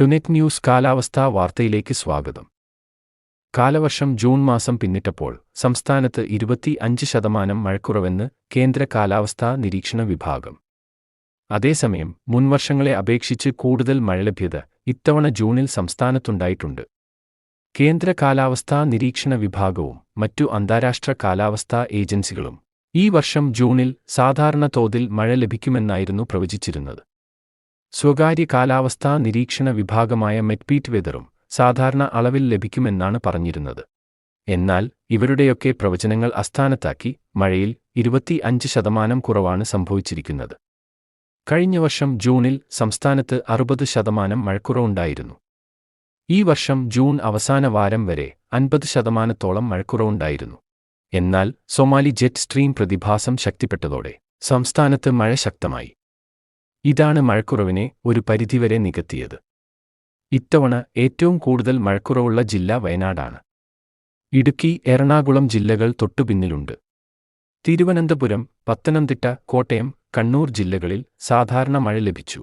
ടുനെറ്റ് news കാലാവസ്ഥാ വാർത്തയിലേക്ക് സ്വാഗതം. കാലവർഷം ജൂൺ മാസം പിന്നിട്ടപ്പോൾ സംസ്ഥാനത്ത് ഇരുപത്തി അഞ്ച് ശതമാനം മഴക്കുറവെന്ന് കേന്ദ്ര കാലാവസ്ഥാ നിരീക്ഷണ വിഭാഗം. അതേസമയം മുൻവർഷങ്ങളെ അപേക്ഷിച്ച് കൂടുതൽ മഴ ലഭ്യത ഇത്തവണ ജൂണിൽ സംസ്ഥാനത്തുണ്ടായിട്ടുണ്ട്. കേന്ദ്ര കാലാവസ്ഥാ നിരീക്ഷണ വിഭാഗവും മറ്റു അന്താരാഷ്ട്ര കാലാവസ്ഥാ ഏജൻസികളും ഈ വർഷം ജൂണിൽ സാധാരണ തോതിൽ മഴ ലഭിക്കുമെന്നായിരുന്നു പ്രവചിച്ചിരുന്നത്. സ്വകാര്യ കാലാവസ്ഥാ നിരീക്ഷണ വിഭാഗമായ മെറ്റ്പീറ്റ് വെതറും സാധാരണ അളവിൽ ലഭിക്കുമെന്നാണ് പറഞ്ഞിരുന്നത്. എന്നാൽ ഇവരുടെയൊക്കെ പ്രവചനങ്ങൾ അസ്ഥാനത്താക്കി മഴയിൽ ഇരുപത്തി അഞ്ച് ശതമാനം കുറവാണ് സംഭവിച്ചിരിക്കുന്നത്. കഴിഞ്ഞ വർഷം ജൂണിൽ സംസ്ഥാനത്ത് അറുപത് ശതമാനം മഴക്കുറവുണ്ടായിരുന്നു. ഈ വർഷം ജൂൺ അവസാന വാരം വരെ അൻപത് ശതമാനത്തോളം മഴക്കുറവുണ്ടായിരുന്നു. എന്നാൽ സൊമാലി ജെറ്റ് സ്ട്രീം പ്രതിഭാസം ശക്തിപ്പെട്ടതോടെ സംസ്ഥാനത്ത് മഴ ശക്തമായി. ഇതാണ് മഴക്കുറവിനെ ഒരു പരിധിവരെ നികത്തിയത്. ഇത്തവണ ഏറ്റവും കൂടുതൽ മഴക്കുറവുള്ള ജില്ല വയനാടാണ്. ഇടുക്കി എറണാകുളം ജില്ലകൾ തൊട്ടുപിന്നിലുണ്ട്. തിരുവനന്തപുരം പത്തനംതിട്ട കോട്ടയം കണ്ണൂർ ജില്ലകളിൽ സാധാരണ മഴ ലഭിച്ചു.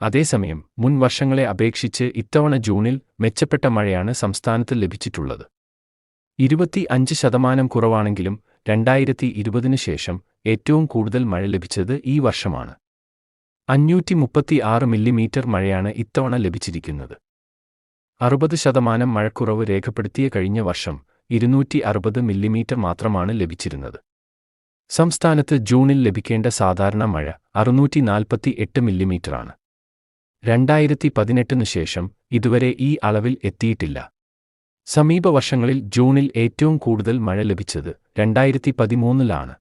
അതേസമയം മുൻ വർഷങ്ങളെ അപേക്ഷിച്ച് ഇത്തവണ ജൂണിൽ മെച്ചപ്പെട്ട മഴയാണ് സംസ്ഥാനത്ത് ലഭിച്ചിട്ടുള്ളത്. ഇരുപത്തി അഞ്ച് ശതമാനം കുറവാണെങ്കിലും രണ്ടായിരത്തി ഇരുപതിനു ശേഷം ഏറ്റവും കൂടുതൽ മഴ ലഭിച്ചത് ഈ വർഷമാണ്. അഞ്ഞൂറ്റി മുപ്പത്തി ആറ് മില്ലിമീറ്റർ മഴയാണ് ഇത്തവണ ലഭിച്ചിരിക്കുന്നത്. അറുപത് ശതമാനം മഴക്കുറവ് രേഖപ്പെടുത്തിയ കഴിഞ്ഞ വർഷം ഇരുന്നൂറ്റി അറുപത് മില്ലിമീറ്റർ മാത്രമാണ് ലഭിച്ചിരുന്നത്. സംസ്ഥാനത്ത് ജൂണിൽ ലഭിക്കേണ്ട സാധാരണ മഴ അറുന്നൂറ്റി നാൽപ്പത്തി എട്ട് മില്ലിമീറ്ററാണ്. രണ്ടായിരത്തി പതിനെട്ടിനു ശേഷം ഇതുവരെ ഈ അളവിൽ എത്തിയിട്ടില്ല. സമീപ വർഷങ്ങളിൽ ജൂണിൽ ഏറ്റവും കൂടുതൽ മഴ ലഭിച്ചത് രണ്ടായിരത്തി പതിമൂന്നിലാണ്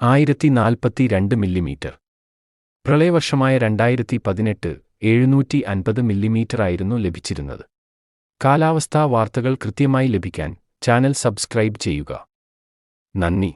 ആയിരത്തി നാൽപ്പത്തി രണ്ട് മില്ലിമീറ്റർ. പ്രളയവർഷമായ രണ്ടായിരത്തി പതിനെട്ട് എഴുന്നൂറ്റി അൻപത് മില്ലിമീറ്ററായിരുന്നു ലഭിച്ചിരുന്നത്. കാലാവസ്ഥാ വാർത്തകൾ കൃത്യമായി ലഭിക്കാൻ ചാനൽ സബ്സ്ക്രൈബ് ചെയ്യുക. നന്ദി.